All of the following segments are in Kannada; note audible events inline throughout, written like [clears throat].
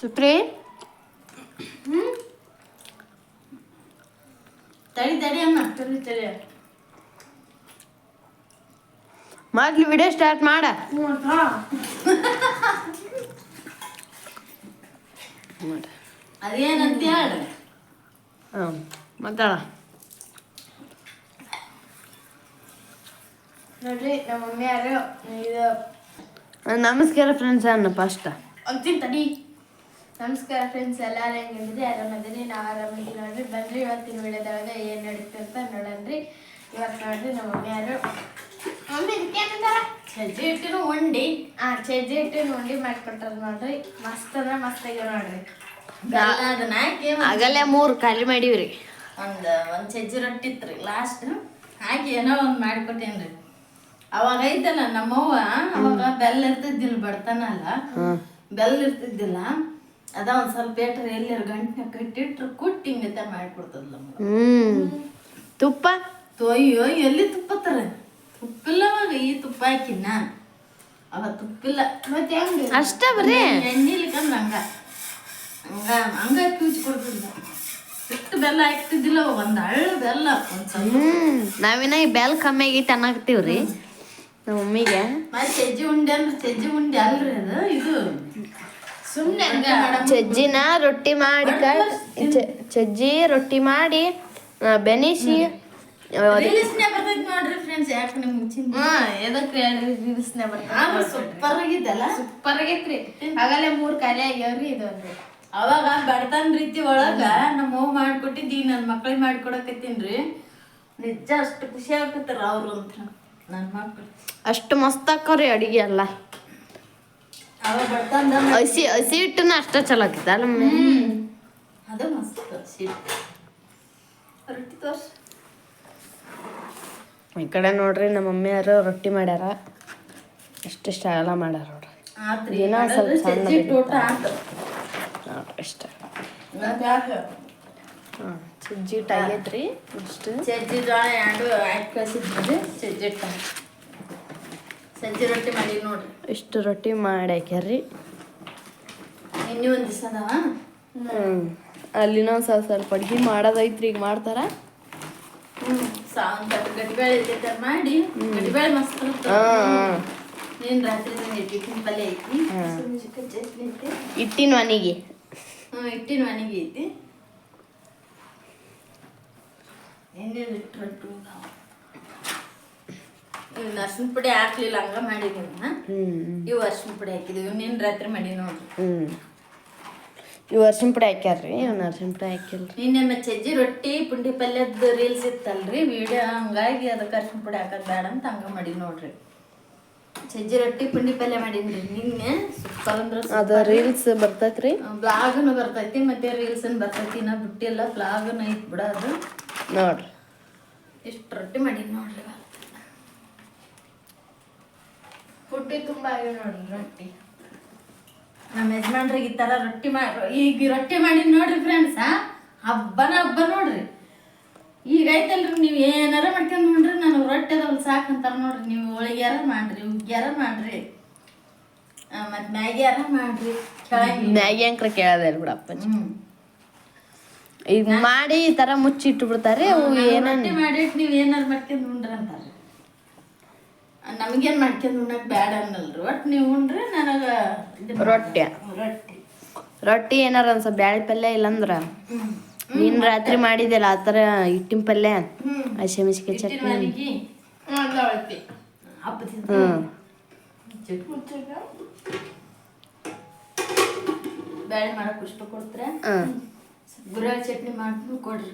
ಸುಪ್ರಿ ತಡಿ ತಡಿ ಅಮ್ಮ. ತಡಿ ತಡಿ. ಮೊದ್ಲು ವಿಡಿಯೋ ಸ್ಟಾರ್ಟ್ ಮಾಡ. ಅದೇನಂತ ಹೇಳಿ? ಹಾಂ ಮಾತಾಡ. ನೋಡ್ರಿ ನಮ್ಮ ಮಮ್ಮಿ ಯಾರು ಇದು ನಮಸ್ಕಾರ ಫ್ರೆಂಡ್ಸ್ ಅನ್ನ ಫಸ್ಟ್ ಅಂತೀನಿ ತಡಿ. ನಮಸ್ಕಾರ ಫ್ರೆಂಡ್ಸ್ ಎಲ್ಲರೂ ಹೆಂಗಿದ್ರಿ ಆರಾಮದಿರಿ? ನಾವು ಆರಾಮಿದ್ದೀವಿ ನೋಡ್ರಿ. ಬನ್ರಿ ಇವತ್ತಿನ ವಿಡಿಯೋದೊಳಗೆ ಏನು ನಡೀತು ಅಂತ ನೋಡನ್ರಿ ಇವತ್ತು ನೋಡ್ರಿ ನಮ್ಮ ಮಮ್ಮಿಯಾರು ಚಜ್ಜಿ ಮಮ್ಮಿ ಇದಕ್ಕೇನಂತಾರ ಸಜ್ಜೆ ಹಿಟ್ಟಿನ ಉಂಡಿ. ಆ ಚಜ್ಜಿ ಹಿಟ್ಟಿನ ಉಂಡಿ ಮಾಡ್ಕೊಟ್ಟಾರ ನೋಡ್ರಿ. ಮಸ್ತ್ ಅಂದ್ರೆ ಮಸ್ತ್ ಆಗ್ಯಾವ ನೋಡ್ರಿ. ಅದನ್ನ ಹಾಕಿ ಆಗಲೇ ಮೂರು ಖಾಲಿ ಮಾಡೀವ್ರಿ. ಒಂದು ಒಂದು ಸಜ್ಜಿ ರೊಟ್ಟಿ ಇತ್ರಿ ಲಾಸ್ಟ್ ಹಾಕಿ ಏನೋ ಒಂದು ಮಾಡಿಕೊಟ್ಟೇನ್ರಿ. ಅವಾಗ ಐತಲ್ಲ ನಮ್ಮವ್ವ ಅವಾಗ ಬೆಲ್ಲ ಇರ್ತಿದ್ದಿಲ್ಲ ಬಡ್ತಾನಲ್ಲ ಬೆಲ್ಲ ಇರ್ತಿದ್ದಿಲ್ಲ. ಅದ ಒಂದ್ ಸ್ವಲ್ಪ ಏಟ್ರ ಎಲ್ಲರ ಗಂಟೆ ಕಟ್ಟಿಟ್ರು ಕುಟ್ಟಿ ಹಿಂಗತೆ ಮಾಡಿಕೊಡ್ತದ್ಲ ನಮ್ಗೆ. ಹ್ಮ್. ತುಪ್ಪ? ಅಯ್ಯೋ ಎಲ್ಲಿ ತುಪ್ಪ ತರ ತುಪ್ಪಿಲ್ಲ ಅವಾಗ ಈ ತುಪ್ಪ ಹಾಕಿನ? ಅವ ತುಪ್ಪಿಲ್ಲ. ಮತ್ತೆ ಹೆಂಗ? ಅಷ್ಟ ಬರೀ? ಎಣ್ಣಿಲಿಕ್ಕಂದ್ರ ಹಂಗ. ಹಂಗ ಹಂಗ ಕ್ಯೂಚ್ ಕೊಡ್ತಿದ್ದ. ಎಷ್ಟು ಬೆಲ್ಲ ಹಾಕ್ತಿದ್ದಿಲ್ಲ ಒಂದ್ ಹಳ್ಳ ಬೆಲ್ಲ ಒಂದ್ ಸ್ವಲ್ಪ ನಾವಿನ ಈ ಬೆಲ್ ಕಮ್ಮಿ ಆಗೈತೆ ಅನ್ನಕತ್ತೀವ್ರಿ. ನಮ್ಮ ಮಮ್ಮಿಗೆ ಮತ್ತೆ ಸಜ್ಜಿ ಉಂಡೆ ಅಂದ್ರೆ ಸಜ್ಜಿ ಉಂಡೆ ಅಲ್ರಿ ಅದು ಇದು. ಚಜ್ಜಿನ ರೊಟ್ಟಿ ಮಾಡಿ ಚಜ್ಜಿ ರೊಟ್ಟಿ ಮಾಡಿ ಬೆನಿಸಿ. ಸೂಪರ್ ಆಗಿದ್ದಲ್ಲ ಸೂಪರ್ ಆಗೈತ್ರಿ. ಆಗಲೇ ಮೂರ್ ಖಾಲಿ ಆಗ್ಯಾವ್ರಿ ಇದೊಂದು ಅವಾಗ ಬಡತನ ರೀತಿ ಒಳಗ ನಮ್ಮ ಅವ್ವ ಮಾಡ್ಕೊಟ್ಟಿದ್ದಿ ಈಗ ನನ್ನ ಮಕ್ಳಿಗೆ ಮಾಡ್ಕೊಡಕತ್ತೀನ್ರಿ. ನಿಜ ಅಷ್ಟು ಖುಷಿ ಆಗ್ತಾರ ಅವ್ರು ಅಂತ ನನ್ನ ಮಕ್ಳು. ಅಷ್ಟು ಮಸ್ತ್ ಹಾಕೋರಿ ಅಡಿಗೆ ಎಲ್ಲ. ಹಸಿ ಹಸಿ ಹಿಟ್ಟನ ಅಷ್ಟ ಚಲೋ ಆಕಿತ್ತ ನಮ್ಮ ಅದು ಮಸ್ತ್ ಸೀಟ್ ರೊಟ್ಟಿ ತೋರ್ಸ್. ಈ ಕಡೆ ನೋಡ್ರಿ ನಮ್ಮ ಮಮ್ಮಿಯರು ರೊಟ್ಟಿ ಮಾಡ್ಯಾರ. ಎಷ್ಟು ಎಲ್ಲ ಮಾಡ್ಯಾರ ನೋಡ್ರಿ. ದಿನ ಸ್ವಲ್ಪ ಸಣ್ಣ ಸಜ್ಜಿ ಟೋಟ ಆತು. ನೋಡ್ರಿ ಇಷ್ಟ ನಂಗ್ ಹಾಂ ಸಜ್ಜಿ ಹಿಟ್ಟು ಆಗೈತ್ರಿ ಇಷ್ಟು ಸಜ್ಜಿ ಜೋಳ ಎರಡು ಆಯ್ತು ಕಳಿಸಿದ್ರಿ ಸಜ್ಜಿ ಸಜ್ಜಿ ರೊಟ್ಟಿ ಮಾಡಿ ನೋಡ್ರಿ. ಇಷ್ಟು ರೊಟ್ಟಿ ಮಾಡ್ಯಾಕ್ಯಾರ್ರಿ ಇನ್ನೂ ಒಂದು ದಿವಸ ಅದಾವ? ಹ್ಞೂ ಅಲ್ಲಿನ ಸ್ವಲ್ಪ ಸ್ವಲ್ಪ ಅಡ್ಗೆ ಮಾಡೋದೈತ್ರಿ ಈಗ ಮಾಡ್ತಾರ? ಸಾವಂತ ಗಡಿಬೇಳೆ ಇರ್ತೈತೆ ಮಾಡಿ ಗಡಿಬೇಳೆ ಮಸ್ತ್ ನೀನ್ ರಾತ್ರಿ ಟಿಫಿನ್ ಪಲ್ಯ ಐತಿ? ಸುಮ್ನೆ ಚಟ್ನಿ ಐತಿ ಹಿಟ್ಟಿನ ಮನೆಗೆ. ಹ್ಞೂ ಹಿಟ್ಟಿನ ಮನೆಗೆ ಐತಿ. ಇಟ್ಟು ರೊಟ್ಟಿ ಅದಾವ. ಇವ್ ಅರ್ಶಿನ ಪುಡಿ ಹಾಕ್ಲಿಲ್ಲ ಹಂಗ ಮಾಡಿದೀನಿ ಇವು ಅರ್ಶಿನ ಪುಡಿ ಹಾಕಿದೀವಿ. ನಿನ್ನ ರಾತ್ರಿ ಮಾಡಿ ನೋಡ್ರಿ. ಹ್ಞೂ ಇವು ಅರ್ಶಿನ ಪುಡಿ ಹಾಕ್ಯಾರ್ರಿ? ಇವ್ನ ಅರ್ಶಿನ ಪುಡಿ ಹಾಕಿಲ್ರಿ. ನಿನ್ನೆ ಮತ್ತೆ ಸಜ್ಜಿ ರೊಟ್ಟಿ ಪುಂಡಿ ಪಲ್ಯದ ರೀಲ್ಸ್ ಇತ್ತಲ್ರಿ? ವಿಡಿಯೋ ಹಂಗಾಗಿ ಅದಕ್ಕೆ ಅರ್ಶಿನ ಪುಡಿ ಹಾಕೋದು ಬೇಡ ಅಂತ ಹಂಗ ಮಾಡಿ ನೋಡ್ರಿ. ಸಜ್ಜಿ ರೊಟ್ಟಿ ಪುಂಡಿ ಪಲ್ಯ ಮಾಡೀನಿ ನಿನ್ನೆ ಸೂಪರ್ ಅಂದ್ರೆ ಅದು ರೀಲ್ಸ್ ಬರ್ತೈತ್ರಿ? ಬ್ಲಾಗನು ಬರ್ತೈತಿ ಮತ್ತೆ ರೀಲ್ಸ್ ಬರ್ತೈತಿ. ನಾ ಬಿಟ್ಟಿಲ್ಲ. ಬ್ಲಾಗನು ಐತ್ ಬಿಡ ಅದು. ನೋಡ್ರಿ. ಇಷ್ಟು ರೊಟ್ಟಿ ಮಾಡೀನಿ ನೋಡ್ರಿ. ಇವತ್ತು. ತುಂಬ ಆಗಿದೆ ನೋಡಿ ನೋಡ್ರಿ ರೊಟ್ಟಿ. ನಮ್ಮ ಯಜಮಾನ್ರಿಗೆ ಈ ಥರ ರೊಟ್ಟಿ ಮಾಡಿ ಈಗ ರೊಟ್ಟಿ ಮಾಡಿದ್ ನೋಡ್ರಿ ಫ್ರೆಂಡ್ಸ್ ಹಬ್ಬನ ಹಬ್ಬ ನೋಡ್ರಿ. ಈಗ ಐತಲ್ರಿ ನೀವು ಏನಾರ ಮಾಡ್ಕೊಂಡು ನೋಡ್ರಿ ನನಗೆ ರೊಟ್ಟಿ ಒಂದು ಸಾಕು ಅಂತಾರ ನೋಡ್ರಿ. ನೀವು ಹೋಳಿಗ್ಯಾರ ಮಾಡ್ರಿ ಉಗ್ಗ್ಯಾರ ಮಾಡ್ರಿ. ಮತ್ತು ಮ್ಯಾಗ್ಯಾರ ಮಾಡ್ರಿ. ಮ್ಯಾಗಿ ಅಂಕ್ರ ಕೇಳೋದೇ ಇಲ್ಲ ಬಿಡಪ್ಪ ಹ್ಞೂ ಈಗ ಮಾಡಿ ಈ ಥರ ಮುಚ್ಚಿಟ್ಟು ಬಿಡ್ತಾರೆ ಅವು ರೊಟ್ಟಿ ಮಾಡಿಟ್ಟು ನೀವು ಏನಾರು ಮಾಡ್ಕೊಂಡು ಉಂಡ್ರಿ ಅಂತಾರೆ. ನಮಗೇನು ಮಾಡ್ಕೊಂಡು ಉಣ್ಣಕ್ ಬ್ಯಾಡ ಅನ್ನಲ್ರಿ. ಒಟ್ಟು ನೀವು ಉಂಡ್ರೆ ನನಗೆ ರೊಟ್ಟಿ. ರೊಟ್ಟಿ. ರೊಟ್ಟಿ ಏನಾರ ಅನ್ಸ ಬ್ಯಾಳಿ ಪಲ್ಯ ಇಲ್ಲಂದ್ರ? ನೀನ್ ರಾತ್ರಿ ಮಾಡಿದ್ಯಲ್ಲ ಆ ಥರ ಹಿಟ್ಟಿನ ಪಲ್ಯ? ಹಸಿಮೆಸಿಕೆ ಚಟ್ನಿ? ಬ್ಯಾಳಿ ಮಾಡಕ್ಕೆ ಇಷ್ಟ ಕೊಡ್ತೀರ? ಗುರ ಚಟ್ನಿ ಮಾಡ್ತೀನಿ ಕೊಡ್ರಿ.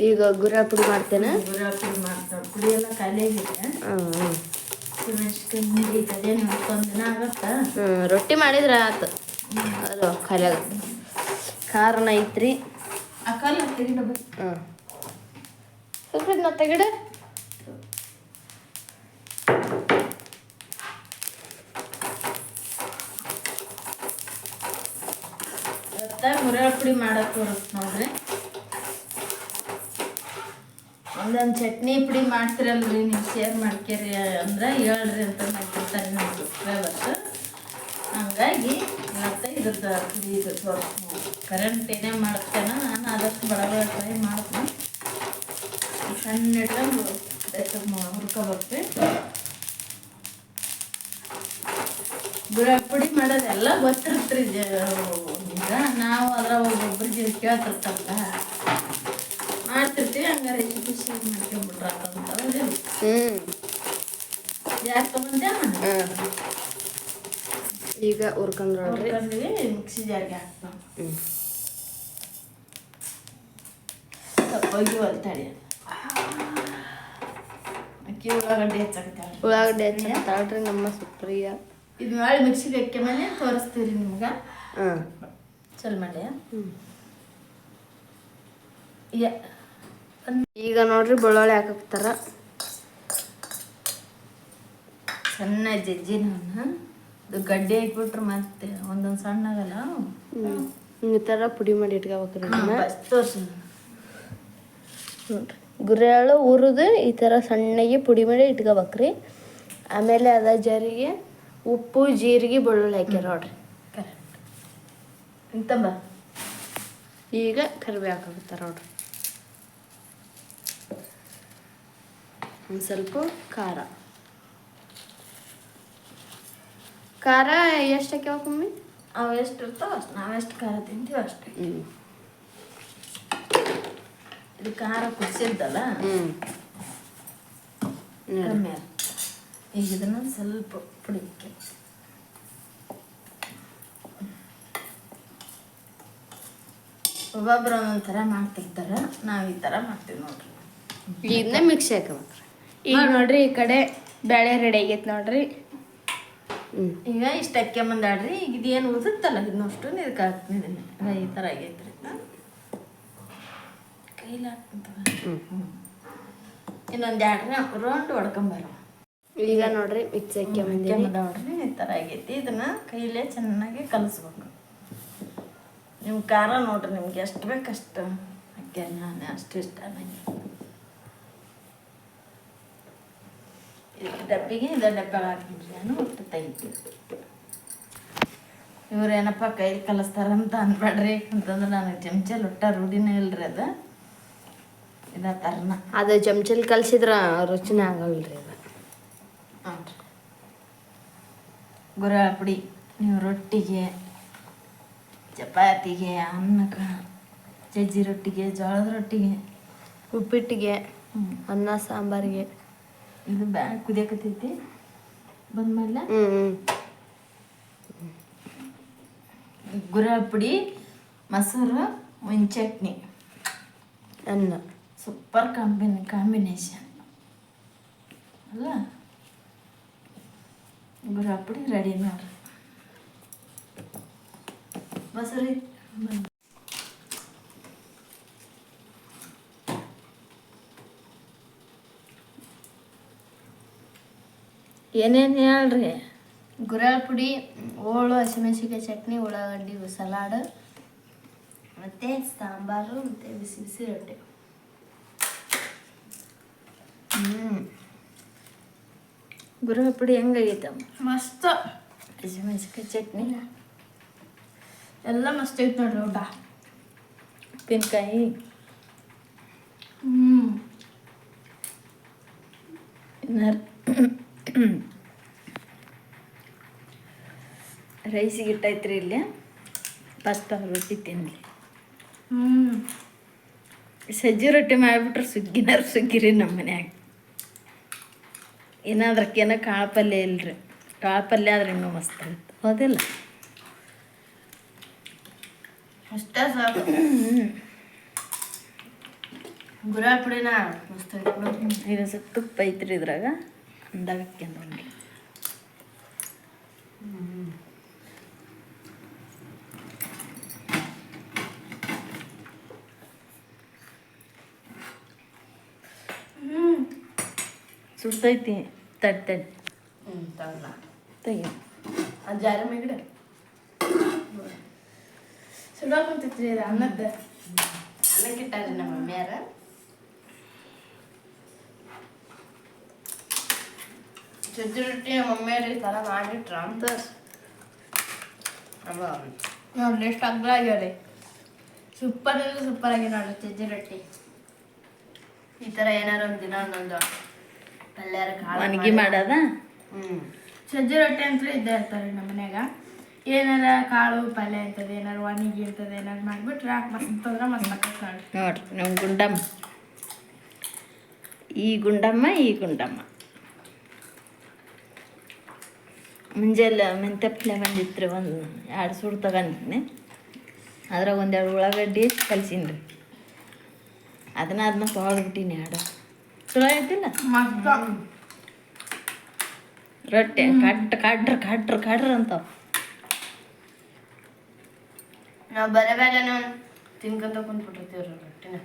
ಈಗ ಗುರ ಪುಡಿ ಮಾಡ್ತೇನೆ. ಗುರ ಪುಡಿ ಮಾಡ್ತಾರೆ ಪುಡಿ ಎಲ್ಲ ಖಾಲಿ ಹ್ಞೂ ರೊಟ್ಟಿ ಮಾಡಿದ್ರೆ ಆತು. ಅದು ಖಾಲಿ ಆಗುತ್ತೆ ಖಾರನ ಐತ್ರಿ. ಹ್ಮ್. ಸ್ವಲ್ಪ ನಾ ತೆಗಡ. ಮುರಳ ಪುಡಿ ಮಾಡಕ್ಕೆ ಬರುತ್ತೆ ನೋಡ್ರಿ. ಒಂದೊಂದು ಚಟ್ನಿ ಪುಡಿ ಮಾಡ್ತಿರಲ್ರಿ, ನೀವು ಶೇರ್ ಮಾಡ್ಕೇರಿ ಅಂದ್ರೆ ಹೇಳ್ರಿ ಅಂತ ಮಾಡ್ತಿರ್ತಾರೆ ನಮ್ಮ ಸಬ್ಸ್ಕ್ರೈಬರ್ಸ್ ಹಂಗಾಗಿ ಮತ್ತೆ ಇದ್ರದ್ದು ಇದು ಕರೆಂಟ್ ಏನೇ ಮಾಡ್ತೇನೆ ನಾನು ಆದಷ್ಟು ಬಡ ಬಡ ಟ್ರೈ ಮಾಡ್ತೀನಿ. ಸಣ್ಣ ಇಟ್ಕೊಂಡು ಹುಡ್ಕೋಬೇಕು ಗುರ ಪುಡಿ ಮಾಡೋದೆಲ್ಲ ಗೊತ್ತಿರ್ತ್ರಿ ಈಗ ನಾವು ಅದ್ರ ಒಬ್ಬೊಬ್ರಿಗೆ ಕೇಳ್ತಿರ್ತಲ್ಲ ಮಾಡ್ತಿರ್ತೀವಿ ಹಂಗಾರೆ ಖುಷಿ ಖುಷಿ ಮಾಡ್ಕೊಂಬಿಟ್ರ ಅಂತ ಹ್ಮ್ ಯಾಕೆ ತೊಗೊಂಡ್ಯಾ ಹ್ಮ್. ಈಗ ಹುರ್ಕೊಂಡ್ ನೋಡ್ರಿ ಹುರ್ಕೊಂಡ್ವಿ ಮಿಕ್ಸಿ ಜಾರ್ಗೆ ಹಾಕ್ತಾವ ಹ್ಮ್ ಹೋಗಿ ಒಲ್ತಾಡಿ ಅಕ್ಕಿ ಉಳ್ಳಾಗಡ್ಡಿ ಹೆಚ್ಚಾಕತ್ತಾಳ ಉಳ್ಳಾಗಡ್ಡಿ ಹಚ್ಚಾಳ್ರಿ ನಮ್ಮ ಸುಪ್ರಿಯ ಇದು ಮಾಡಿ ಮಿಕ್ಸಿಗೆ ಹಾಕಿ ಮೇಲೆ ತೋರಿಸ್ತೀರಿ ನಿಮ್ಗೆ ಹ್ಮ್ ಚಲ್ ಮಾಡ್ಯ ಹ್ಮ್. ಯ ಈಗ ನೋಡ್ರಿ ಬೆಳ್ಳುಳ್ಳಿ ಹಾಕಕ್ತಾರ ಸಣ್ಣ ಜಜ್ಜಿನ ಅದು ಗಡ್ಡೆ ಹಾಕ್ಬಿಟ್ರೆ ಮತ್ತೆ ಒಂದೊಂದು ಸಣ್ಣ ಆಗಲ್ಲ ಹ್ಮ್. ಈ ಥರ ಪುಡಿ ಮಾಡಿ ಇಟ್ಕೋಬೇಕ್ರಿ ತೋರಿಸಿ ನೋಡ್ರಿ. ಗುರೆಳು ಹುರಿದು ಈ ಥರ ಸಣ್ಣಗೆ ಪುಡಿ ಮಾಡಿ ಇಟ್ಕೋಬೇಕ್ರಿ. ಆಮೇಲೆ ಅದ ಜರಿಗೆ ಉಪ್ಪು ಜೀರಿಗೆ ಬೆಳ್ಳುಳ್ಳಿ ಹಾಕ್ಯಾರ ನೋಡ್ರಿ. ಕರೆಕ್ಟ್ ಇಂತಂಬ ಈಗ ಕರಿಬೇವು ಹಾಕಾಕತ್ತಾರ ನೋಡ್ರಿ. ಒಂದು ಸ್ವಲ್ಪ ಖಾರ. ಖಾರ ಎಷ್ಟು ಹಾಕ್ಯಾವಕ್ಕೊಮ್ಮೆ ಅವು ಎಷ್ಟು ಇರ್ತಾವ ಅಷ್ಟು ನಾವೆಷ್ಟು ಖಾರ ತಿಂತೀವಿ ಅಷ್ಟು. ಹ್ಞೂ ಇದು ಖಾರ ಕುದಿಸಿದ್ದಲ್ಲ ಕಮ್ಮಿ ಈಗ ಇದನ್ನ ಸ್ವಲ್ಪ ಪುಡಿಕ್ಕೆ ಒಬ್ಬೊಬ್ರು ಒಂದೊಂದು ಥರ ಮಾಡ್ತಿರ್ತಾರೆ ನಾವು ಈ ಥರ ಮಾಡ್ತೀವಿ ನೋಡ್ರಿ. ಇದನ್ನ ಮಿಕ್ಸಿ ಹಾಕಬೇಕ್ರಿ. ಈಗ ನೋಡ್ರಿ ಈ ಕಡೆ ಬೇಳೆ ರೆಡಿ ಆಗೈತೆ ನೋಡ್ರಿ. ಈಗ ಇಷ್ಟು ಅಕ್ಕಿ ಬಂದಾಡ್ರಿ ಈಗ ಇದೇನು ಉದುತ್ತಲ್ಲ ಇದನ್ನಷ್ಟು ಇದಕ್ಕೆ ಹಾಕ್ತೀನಿ ಇದನ್ನ. ಈ ಥರ ಆಗೈತ್ರಿ. ಕೈಲಿ ಹ್ಞೂ ಇನ್ನೊಂದು ಎರಡು ರೌಂಡ್ ಹೊಡ್ಕೊಂಬರ ಈಗ ನೋಡ್ರಿ ಮಿಕ್ಸ್ ಅಕ್ಕಿ ನೋಡ್ರಿ ಈ ಥರ ಆಗೈತಿ. ಇದನ್ನ ಕೈಲೇ ಚೆನ್ನಾಗಿ ಕಲಿಸ್ಬೇಕು. ನಿಮ್ಮ ಖಾರ ನೋಡ್ರಿ ನಿಮ್ಗೆ ಎಷ್ಟು ಬೇಕಷ್ಟು ಅಕ್ಕಿ ನಾನು ಅಷ್ಟು ಇಷ್ಟ ನನಗೆ ಡಬ್ಬಿಗೆ ಇದು ಡಬ್ಬೆ ಹಾಕ್ತೀನಿ ನಾನು ಒಟ್ಟು ಏನಪ್ಪ ಇವ್ರೇನಪ್ಪ ಕೈ ಕಲಿಸ್ತಾರಂತ ಅನ್ಬೇಡ್ರಿ ಅಂತಂದ್ರೆ ನನಗೆ ಚಮಚಲ್ ಒಟ್ಟ ರೂಢಿನೇ ಇಲ್ರಿ ಅದು. ಇದ ಥರನ ಅದು ಚಮಚಲ್ ಕಲ್ಸಿದ್ರ ರುಚಿನೇ ಆಗಲ್ರಿ ಅದು. ಗುರ ಪುಡಿ ನೀವು ರೊಟ್ಟಿಗೆ ಚಪಾತಿಗೆ ಅನ್ನಕ್ಕೆ ಸಜ್ಜಿ ರೊಟ್ಟಿಗೆ ಜೋಳದ ರೊಟ್ಟಿಗೆ. ಉಪ್ಪಿಟ್ಟಿಗೆ ಅನ್ನ ಸಾಂಬಾರಿಗೆ. ಇದು ಬ್ಯಾ ಕುದಿಯಕತ್ತೈತಿ. ಹ್ಞೂ ಗುರ ಪುಡಿ ಮೊಸರು ಒಂದು ಚಟ್ನಿ. ಅನ್ನ. ಸೂಪರ್ ಕಾಂಬಿನ ಕಾಂಬಿನೇಷನ್ ಅಲ್ಲ? ಗುರ ಪುಡಿ ರೆಡಿ ನೋಡ್ರಿ ಮೊಸರು ಏನೇನು ಹೇಳ್ರಿ? ಗುರಾಳ್ ಪುಡಿ ಓಳು ಹಸಿಮೆಣಸಿಕಾಯಿ ಚಟ್ನಿ ಉಳ್ಳಾಗಡ್ಡಿ ಸಲಾಡ್ ಮತ್ತು ಸಾಂಬಾರು ಮತ್ತು ಬಿಸಿ ಬಿಸಿ ರೊಟ್ಟಿ. ಹ್ಞೂ ಗುರ ಪುಡಿ ಹೆಂಗಾಗೈತಮ್ಮ ಮಸ್ತ್. ಹಸಿಮೆಣಸಿಕಾಯಿ ಚಟ್ನಿ? ಎಲ್ಲ ಮಸ್ತ್ ಐತೆ ನೋಡ್ರಿ ಊಟ. ಉಪ್ಪಿನಕಾಯಿ? ಹ್ಞೂ ಇನ್ನಾರು [clears throat] ರೈಸಿಗೆ ಇಟ್ಟೈತ್ರಿ ಇಲ್ಲಿ. ಫಸ್ಟ್ ರೊಟ್ಟಿ ತಿನ್ನಲಿ ಹ್ಞೂ ಸಜ್ಜಿ ರೊಟ್ಟಿ ಮಾಡಿಬಿಟ್ರೆ ಸುಗ್ಗಿನಾರು ಸುಗ್ಗಿರಿ ನಮ್ಮ ಮನ್ಯಾಗ. ಏನಾದ್ರಕ್ಕೇನ ಕಾಳು ಪಲ್ಯ ಇಲ್ರಿ. ಕಾಳು ಪಲ್ಯ ಆದ್ರೆ ಇನ್ನೂ ಮಸ್ತ್ ಇರುತ್ತೆ ಹೌದಿಲ್ಲ? ಅಷ್ಟೇ ಸಾಕು. ಗುರಾಳ್ ಪುಡಿನ ಮಸ್ತ್ ಐತೆ. ಈಗ ಸ್ವಲ್ಪ ತುಪ್ಪ ಐತ್ರಿ ಇದ್ರಾಗ. എന്താ വെക്കുന്നുണ്ട്? സുസ്തൈത്തി തട്ടൻ തയ്യാ. അഞ്ചാരം മേഘട സുഡാപ്പം തെറ്റിയത് അന്നത്തെ. അന്നക്കിട്ടായിരുന്നു മമ്മിയാറ് ಸಜ್ಜಿ ರೊಟ್ಟಿ ನಮ್ಮ ಮಮ್ಮಿಯಾರ ಈ ಥರ ಮಾಡಿಟ್ರ ಅಂತ. ನೋಡ್ರಿ ಎಷ್ಟು ಅಗ್ಲ ಆಗ್ಯಾವ್ರಿ. ಸೂಪರ್ ಅಂದ್ರೆ ಸೂಪರ್ ಆಗಿ ನೋಡ್ರಿ ಸಜ್ಜಿ ರೊಟ್ಟಿ ಈ ಥರ ಏನಾರ ಒಂದು ದಿನ ಒಂದೊಂದು ಪಲ್ಯಾರ ಕಾಳು ಮಾಡೋದ? ಹ್ಞೂ ಸಜ್ಜಿ ರೊಟ್ಟಿ ಅಂತಲೂ ಇದ್ದೇ ಇರ್ತಾರೆ ನಮ್ಮ ಮನ್ಯಾಗ. ಏನಾರ ಕಾಳು ಪಲ್ಯ ಅಂತದ ಏನಾರ ಒಣಗಿ ಅಂತದ ಏನಾರ ಮಾಡ್ಬಿಟ್ರೆ ಮಸ್ತ್ ಅಂದ್ರೆ ಮಸ್ತ್ ಆಕೈತೆ ನೋಡ್ರಿ ನೋಡ್ರಿ ನಮ್ಮ ಗುಂಡಮ್ಮ. ಈ ಗುಂಡಮ್ಮ ಈ ಗುಂಡಮ್ಮ. ಮುಂಜಾನೆ ಮೆಂತೆಪ್ಲೆ ಬಂದಿತ್ತು ಬಂದಿತ್ತು ಒಂದು ಎರಡು ಸೂಡು ತಗೊಂಡಿನಿ ಅದ್ರಾಗ ಒಂದೆರಡು ಉಳ್ಳಾಗಡ್ಡಿ ಕಲ್ಸೀನಿ ರೀ ಅದನ್ನ ಅದನ್ನ ತೊಗೊಳ್ಬಿಟ್ಟಿನಿ ಎರಡು ಚಲೋ ಐತಿಲ್ಲ ಮಸ್ತ್. ರೊಟ್ಟಿ ಕಟ್ ಕಟ್ರ ಕಟ್ರ ಕಟ್ರ ಅಂತಾವ. ನಾವು ಬರೇ ಬೇಲೆನೂ ತಿನ್ಕೊಂತ ಕುಂತ್ಬಿಟ್ಟಿರ್ತೀವಿ ರೊಟ್ಟಿನ.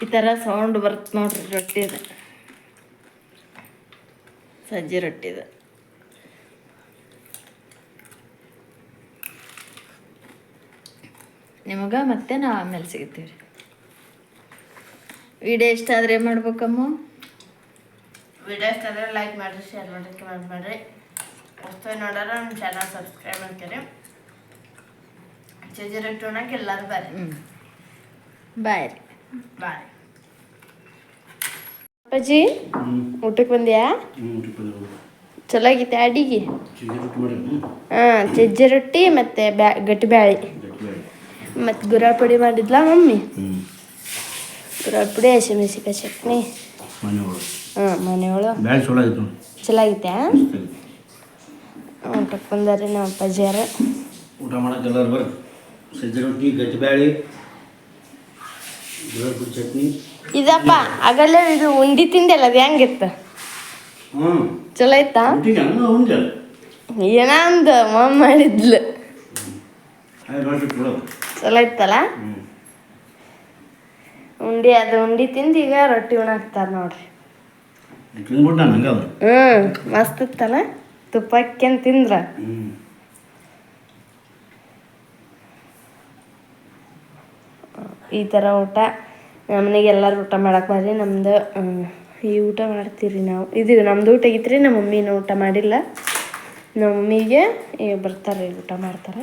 ಈ ಥರ ಸೌಂಡ್ ಬರುತ್ತೆ ನೋಡ್ರಿ ರೊಟ್ಟಿದು ಸಜ್ಜಿ ರೊಟ್ಟಿದು ನಿಮಗೆ ಮತ್ತೆ ನಾವು ಆಮೇಲೆ ಸಿಗ್ತೀವಿ ವಿಡಿಯೋ ಇಷ್ಟ ಆದರೆ ಏನು ಮಾಡ್ಬೇಕಮ್ಮ? ವಿಡಿಯೋ ಇಷ್ಟ ಆದರೆ ಲೈಕ್ ಮಾಡಿರಿ ಶೇರ್ ಮಾಡಿರಿ ಕಮೆಂಟ್ ಮಾಡಿರಿ. ಅಷ್ಟೇ ನೋಡೋರ ನಮ್ಮ ಚಾನಲ್ ಸಬ್ಸ್ಕ್ರೈಬ್ ಮಾಡ್ತೀರಿ. ಚಜ್ಜಿ ರೊಟ್ಟಿ ಉಣ್ಣಕ್ಕೆ ಎಲ್ಲರೂ ಬರ್ರಿ ಹ್ಞೂ ಬಾಯ್ ರೀ ಬಾಯ್. ಅಪ್ಪಾಜಿ ಊಟಕ್ಕೆ ಬಂದ್ಯಾ? ಚಲೋ ಆಗೈತೆ ಅಡಿಗೆ? ಹಾಂ ಸಜ್ಜಿ ರೊಟ್ಟಿ ಮತ್ತು ಬ್ಯಾ ಗಟ್ಟಿ ಬ್ಯಾಳಿ. ಮತ್ತು ಗುರಾಳ್ ಪುಡಿ ಮಾಡಿದ್ಲ ಮಮ್ಮಿ? ಗುರಾಳ್ ಪುಡಿ ಹಸಿಮೆಣಸಿಕಾಯಿ ಚಟ್ನಿ. ಹಾಂ ಮನೆಯೊಳು ಚಲೋ ಆಗಿತ್ತು ಊಟಕ್ಕೆ ಬಂದಾರೆ ನಮ್ಮ ಅಪ್ಪಾಜಿಯಾರ ಊಟ ಮಾಡಕ್ಕೆ ಎಲ್ಲರೂ ಬರ್ರಿ. ಸಜ್ಜೆ ರೊಟ್ಟಿ ಗಟ್ಟಿ ಬ್ಯಾಳಿ. ಚಟ್ನಿ? ಇದಪ್ಪ ಆಗಲ್ಲ ಇದು ಉಂಡಿ ತಿಂದಲ್ಲ ಅದು ಹೆಂಗಿತ್ತು? ಚಲೋ ಆಯ್ತಾ? ಏನ ಅಂದ ಮಮ್ಮ ಮಾಡಿದ್ಲು. ಚಲೋ ಇತ್ತಲ್ಲ ಉಂಡಿ ಅದು ಉಂಡಿ ತಿಂದು ಈಗ ರೊಟ್ಟಿ ಉಣಾಕ್ತಾರ ನೋಡ್ರಿ. ಹ್ಞೂ ಮಸ್ತ್ ಇತ್ತಲ್ಲ? ತುಪ್ಪ ಹಾಕ್ಯಂಡ್ ತಿಂದ್ರ? ಈ ಥರ ಊಟ. ನಮ್ಮನೆಗೆ ಎಲ್ಲರೂ ಊಟ ಮಾಡಕ್ಕೆ ಬರ್ರಿ. ನಮ್ದು ಈ ಊಟ ಮಾಡ್ತೀರಿ ನಾವು. ಇದು ನಮ್ಮದು ಊಟ ಆಗಿತ್ರಿ, ನಮ್ಮ ಮಮ್ಮಿನ ಊಟ ಮಾಡಿಲ್ಲ. ನಮ್ಮ ಮಮ್ಮಿಗೆ ಈಗ ಬರ್ತಾರೆ, ಊಟ ಮಾಡ್ತಾರೆ.